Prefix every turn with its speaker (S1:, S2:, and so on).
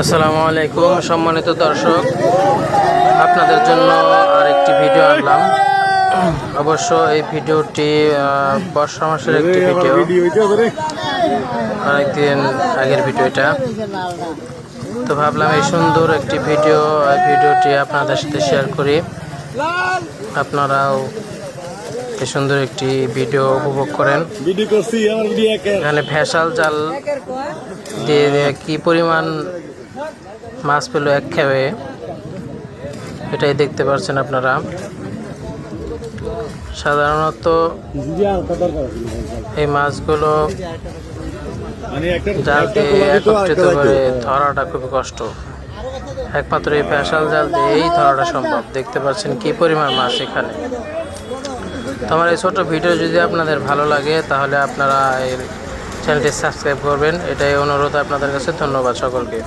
S1: আসসালামু আলাইকুম সম্মানিত দর্শক। আপনাদের জন্য আরেকটি ভিডিও আনলাম। অবশ্য এই ভিডিওটি বর্ষা মাসের একটি ভিডিও। অনেকদিন আগের ভিডিও এটা তো ভাবলাম এই সুন্দর একটি ভিডিও ভিডিওটি আপনাদের সাথে শেয়ার করি। আপনারাও এই সুন্দর একটি ভিডিও উপভোগ করেন। এখানে ভেসাল জাল দিয়ে কি পরিমাণ মাছ পেল এক খেয়ে এটাই দেখতে পাচ্ছেন আপনারা। সাধারণত এই মাছগুলো
S2: মানে
S1: জাল দিয়ে একত্রিত করে ধরাটা খুবই কষ্ট। একমাত্র এই পেশাল জাল দিয়েই ধরাটা সম্ভব। দেখতে পাচ্ছেন কি পরিমাণ মাছ এখানে। তোমার এই ছোট ভিডিও যদি আপনাদের ভালো লাগে, তাহলে আপনারা এই চ্যানেলটি সাবস্ক্রাইব করবেন। এটাই অনুরোধ আপনাদের কাছে। ধন্যবাদ সকলকে।